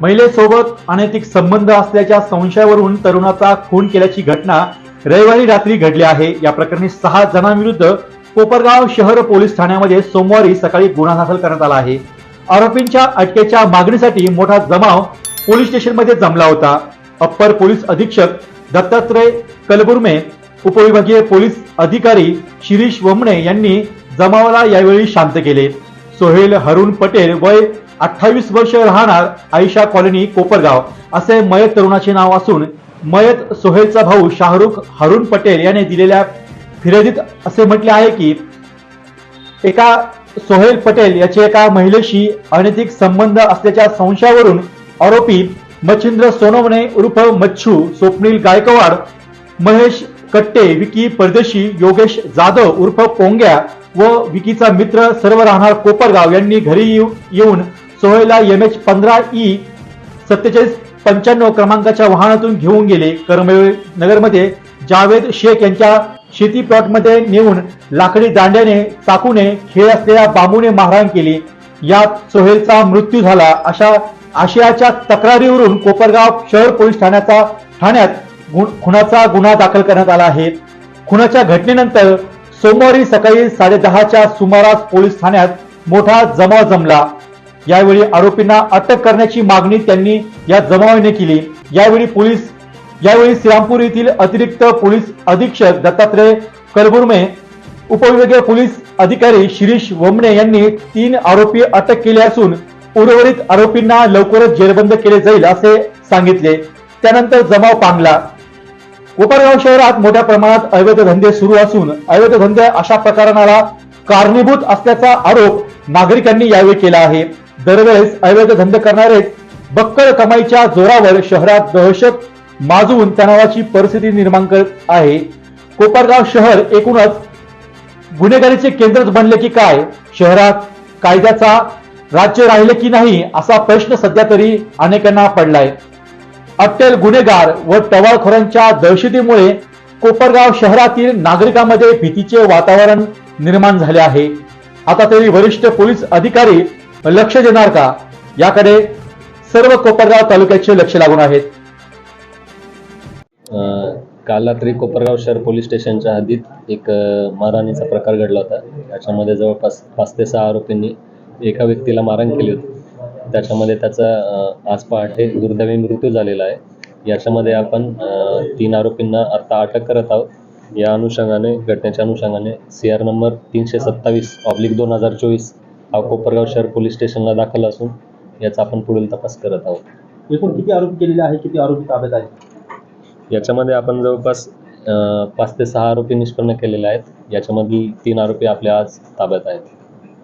महिलेसोबत अनैतिक संबंध असल्याच्या संशयावरून तरुणाचा खून केल्याची घटना रविवारी रात्री घडली आहे. या प्रकरणी सहा जणांविरुद्ध कोपरगाव शहर पोलीस ठाण्यामध्ये सोमवारी सकाळी गुन्हा दाखल करण्यात आला आहे. आरोपींच्या अटकेच्या मागणीसाठी मोठा जमाव पोलीस स्टेशनमध्ये जमला होता. अप्पर पोलीस अधीक्षक दत्तात्रय कलबुर्मे उपविभागीय पोलीस अधिकारी शिरीष वमणे यांनी जमावाला यावेळी शांत केले. सोहेल हरुण पटेल वय अठ्ठावीस वर्ष राहणार आयशा कॉलनी कोपरगाव. असे मयत तरुणाचे नाव असून मयत सोहेलचा भाऊ शाहरुख हरुण पटेल याने दिलेल्या फिर्यादीत असे म्हटले आहे की एका सोहेल पटेल याचे एका महिलेशी अनैतिक संबंध असल्याच्या संशयावरून आरोपी मच्छिंद्र सोनवणे उर्फ मच्छू स्वप्नील गायकवाड महेश कट्टे विकी परदेशी योगेश जाधव उर्फ पोंग्या व विकीचा मित्र सर्व राहणार कोपरगाव. यांनी घरी येऊन सोहेलला एम एच पंधरा ई सत्तेचाळीस पंच्याण्णव क्रमांकाच्या वाहनातून घेऊन गेले. करमळे नगरमध्ये जावेद शेख यांच्या शेती प्लॉटमध्ये नेऊन लाकडी दांड्याने चाकूने खेळ असलेल्या बांबूने मारहाण केली. यात सोहेलचा मृत्यू झाला. अशा आशयाच्या तक्रारीवरून कोपरगाव शहर पोलीस ठाण्याचा ठाण्यात गु- खुनाचा गुन्हा दाखल करण्यात आला आहे. खुनाच्या घटनेनंतर सोमवारी सकाळी साडेदहाच्या सुमारास पोलीस ठाण्यात मोठा जमाव जमला. यावेळी आरोपींना अटक करण्याची मागणी त्यांनी या जमावाने केली. यावेळी पोलीस यावेळी श्रीरामपूर येथील अतिरिक्त पोलीस अधीक्षक दत्तात्रय कलबुर्मे उपविभागीय पोलीस अधिकारी शिरीष वमणे यांनी तीन आरोपी अटक केले असून उर्वरित आरोपींना लवकरच जेरबंद केले जाईल असे सांगितले. त्यानंतर जमाव पांगला. कोपरगाव शहरात मोठ्या प्रमाणात अवैध धंदे सुरू असून अवैध धंदे अशा प्रकाराला कारणीभूत असल्याचा आरोप नागरिकांनी यावेळी केला आहे. दरवेळेस अवैध धंदे करणारे बक्कळ कमाईच्या जोरावर शहरात दहशत माजवून तणावाची परिस्थिती निर्माण करत आहे. कोपरगाव शहर एकूणच गुन्हेगारीचे केंद्रच बनले की काय? शहरात कायद्याचा राज्य राहिले की नाही असा प्रश्न सध्या तरी अनेकांना पडलाय. अट्टेल गुन्हेगार व टवाळखोरांच्या दहशतीमुळे कोपरगाव शहरातील नागरिकांमध्ये भीतीचे वातावरण निर्माण झाले आहे. आता तरी वरिष्ठ पोलीस अधिकारी लक्ष देणार का? याकडे सर्व कोपरगाव तालुक्याचे लक्ष लागून आहेत काल रात्री कोपरगाव शहर पोलीस स्टेशनच्या हद्दीत एक मारहाणीचा प्रकार घडला होता. याच्यामध्ये जवळपास पाच ते सहा आरोपींनी एका व्यक्तीला मारहाण केली होती. त्याच्यामध्ये त्याचा आज पहाटे दुर्दैवी मृत्यू झालेला आहे. याच्यामध्ये आपण तीन आरोपींना आत्ता अटक करत आहोत. या अनुषंगाने घटनेच्या अनुषंगाने सी आर नंबर तीनशे सत्तावीस ऑब्लिक दोन हजार चोवीस हा कोपरगाव शहर पोलीस स्टेशनला दाखल असून याचा आपण पुढील तपास करत आहोत. एकूण किती आरोपी केलेले आहे किती आरोपी ताब्यात आहेत? याच्यामध्ये आपण जवळपास अ, पाच ते सहा आरोपी निष्पन्न केलेले आहेत. याच्यामधील तीन आरोपी आपल्या आज ताब्यात आहेत.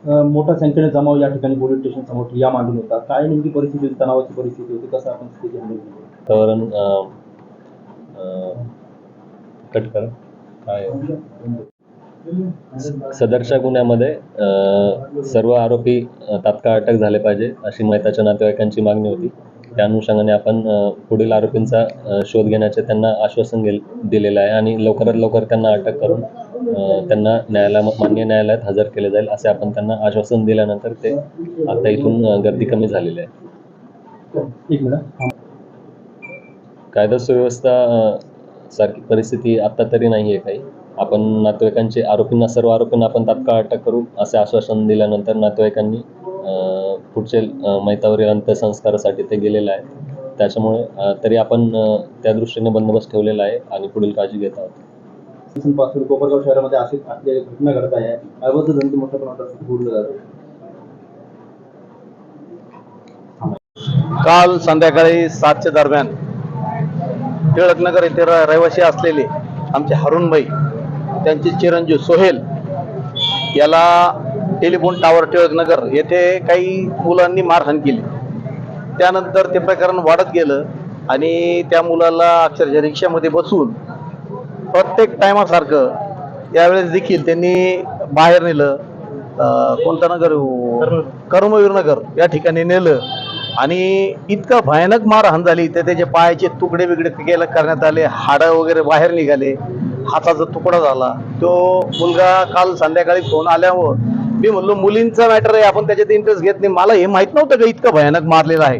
मोठ्या संख्येने जमाव या ठिकाणी पोलीस स्टेशन समोर या मागून होता. काय नेमकी परिस्थिती होती? तणावाची परिस्थिती होती? कसं आपण स्थिती handle केली? वातावरण कट कर. काय? सदरच्या गुन्ह्यामध्ये अ, सर्व आरोपी अ, तात्काळ अटक झाले पाहिजे अशी मैताच्या नातेवाईकांची मागणी होती. त्या अनुषंगाने आपण अ, पुढील आरोपींचा अ, शोध घेण्याचे त्यांना आश्वासन गेल दिलेलं आहे आणि लवकरात लवकर त्यांना अटक करून त्यांना न्यायालया मान्य न्यायालयात हजर केले जाईल असे आपण त्यांना आश्वासन दिल्यानंतर ते आता इथून गर्दी कमी झालेली आहे. कायदा सुव्यवस्था सारखी परिस्थिती आत्ता तरी नाही आहे काही. आपण नातेवाईकांचे आरोपींना सर्व आरोपींना आपण तात्काळ अटक करू असे आश्वासन दिल्यानंतर नातेवाईकांनी पुढचे मैतावरील अंत्यसंस्कारासाठी ते गेलेले आहेत. त्याच्यामुळे तरी आपण त्या दृष्टीने बंदोबस्त ठेवलेला आहे आणि पुढील काळजी घेत आहोत. पासून कोपरगाव शहरामध्ये अशी जे घटना घडत आहे अवैध धंदे मोठ्या प्रमाणात पूर्ण जातात काल संध्याकाळी सातच्या दरम्यान टिळकनगर येथे रहिवासी असलेले आमचे हरुणबाई त्यांचे चिरंजीव सोहेल याला टेलिफोन टावर टिळकनगर येथे काही मुलांनी मारहाण केली. त्यानंतर ते प्रकरण वाढत गेलं आणि त्या मुलाला अक्षरशः रिक्षामध्ये बसून प्रत्येक टायमासारखं यावेळेस देखील त्यांनी बाहेर नेलं कोणता नगर? हो? कर्मवीर नगर या ठिकाणी नेलं. आणि इतकं भयानक मारहाण झाली. तर त्याचे पायाचे तुकडे बिगडे केलं करण्यात आले. हाडं वगैरे बाहेर निघाले. हाताचा तुकडा झाला. तो मुलगा काल संध्याकाळी फोन आल्यावर मी म्हणलो मुलींचा मॅटर आहे. आपण त्याच्यात इंटरेस्ट घेत नाही. मला हे माहीत नव्हतं का इतकं भयानक मारलेलं आहे?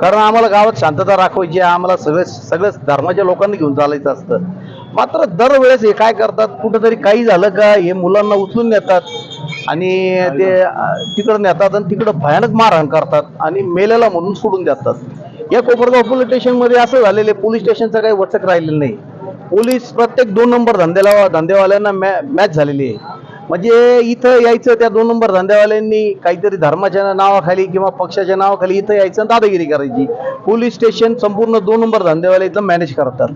कारण आम्हाला गावात शांतता राखवायची आम्हाला सगळे सगळ्याच धर्माच्या लोकांनी घेऊन चालायचं असतं. मात्र दरवेळेस हे काय करतात? कुठंतरी काही झालं का? हे मुलांना उचलून नेतात आणि ते तिकडं नेतात आणि तिकडं भयानक मारहाण करतात आणि मेलेला म्हणून सोडून देतात. या कोपरगाव पोलीस स्टेशनमध्ये असं झालेलं आहे पोलीस स्टेशनचं काही वचक राहिलेलं नाही. पोलीस प्रत्येक दोन नंबर धंद्याला धंदेवाल्यांना मॅ मॅच झालेली आहे. म्हणजे इथं यायचं त्या दोन नंबर धंदेवाल्यांनी काहीतरी धर्माच्या नावाखाली किंवा पक्षाच्या नावाखाली इथं यायचं आणि दादागिरी करायची. पोलीस स्टेशन संपूर्ण दोन नंबर धंदेवाले इथं मॅनेज करतात.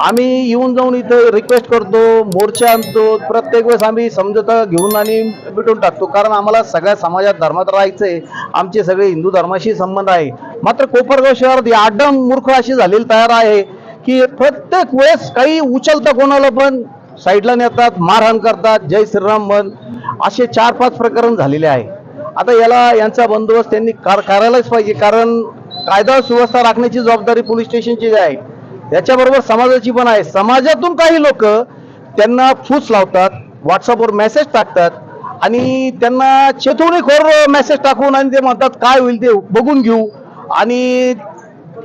आम्ही येऊन जाऊन इथं रिक्वेस्ट करतो मोर्चा आणतो. प्रत्येक वेळेस आम्ही समजोता घेऊन आणि मिटून टाकतो. कारण आम्हाला सगळ्या समाजात धर्मात राहायचं आहे आमचे सगळे हिंदू धर्माशी संबंध आहे. मात्र कोपरगाव शहरात आडम मूर्ख अशी झालेली तयार आहे की प्रत्येक वेळेस काही उचलता कोणाला पण साईडला नेतात मारहाण करतात जय श्रीराम म्हण असे चार पाच प्रकरण झालेले आहे. आता याला यांचा बंदोबस्त त्यांनी कार करायलाच पाहिजे. कारण कायदा सुव्यवस्था राखण्याची जबाबदारी पोलीस स्टेशनची आहे. त्याच्याबरोबर समाजाची पण आहे. समाजातून काही लोक त्यांना फूस लावतात व्हॉट्सअपवर मेसेज टाकतात आणि त्यांना चेतवणीखोर मेसेज टाकून आणि ते म्हणतात काय होईल ते बघून घेऊ. आणि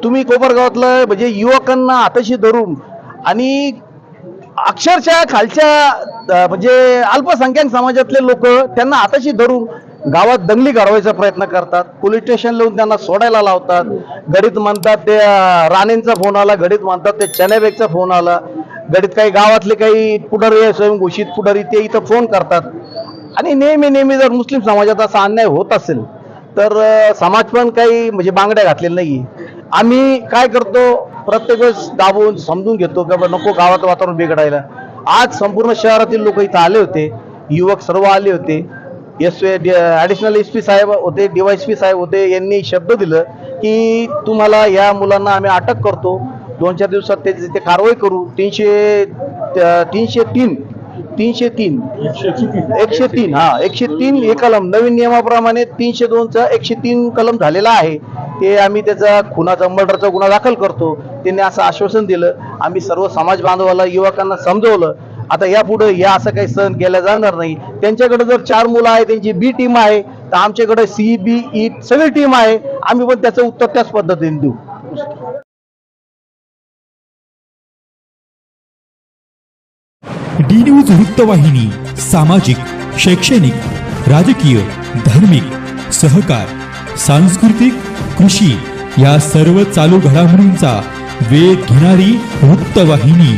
तुम्ही कोपरगावातलं म्हणजे युवकांना हाताशी धरून आणि अक्षरशः खालच्या म्हणजे अल्पसंख्याक समाजातले लोक त्यांना हाताशी धरून गावात दंगली घडवायचा प्रयत्न करतात पोलीस स्टेशन लावून त्यांना सोडायला लावतात. घडीत म्हणतात ते राणेंचा फोन आला घडीत म्हणतात ते चनेबेगचा फोन आला. घडीत काही गावातले काही पुढारी स्वयंघोषित पुढारी ते इथं फोन करतात. आणि नेहमी नेहमी जर मुस्लिम समाजात असा अन्याय होत असेल तर समाज पण काही म्हणजे बांगड्या घातलेल्या नाही आम्ही काय करतो प्रत्येक वेळेस दाबून समजून घेतो की बाबा नको गावात वातावरण बिघडायला. आज संपूर्ण शहरातील लोक इथं आले होते युवक सर्व आले होते. एस ॲडिशनल एस पी साहेब होते डीवायएसपी साहेब होते यांनी शब्द दिलं की तुम्हाला या मुलांना आम्ही अटक करतो. दोन चार दिवसात ते ते कारवाई करू. तीनशे तीनशे तीन तीनशे तीन. एकशे तीन हा एकशे तीन हे कलम. नवीन नियमाप्रमाणे तीनशे दोनचा एकशे तीन कलम झालेला आहे. ते आम्ही त्याचा खुनाचा मर्डरचा गुन्हा दाखल करतो. त्यांनी असं आश्वासन दिलं. आम्ही सर्व समाज बांधवाला युवकांना समजवलं. आता यापुढे या असं काही सहन केला जाणार नाही. त्यांच्याकडे जर चार मुलं आहे त्यांची बी टीम आहे तर आमच्याकडे सी बी ई सगळी टीम आहे. आम्ही पण त्याचं उत्तर त्याच पद्धतीने देऊ. डी न्यूज वृत्तवाहिनी सामाजिक शैक्षणिक राजकीय धार्मिक सहकार सांस्कृतिक कृषी या सर्व चालू घडामोडींचा वेध घेणारी वृत्तवाहिनी.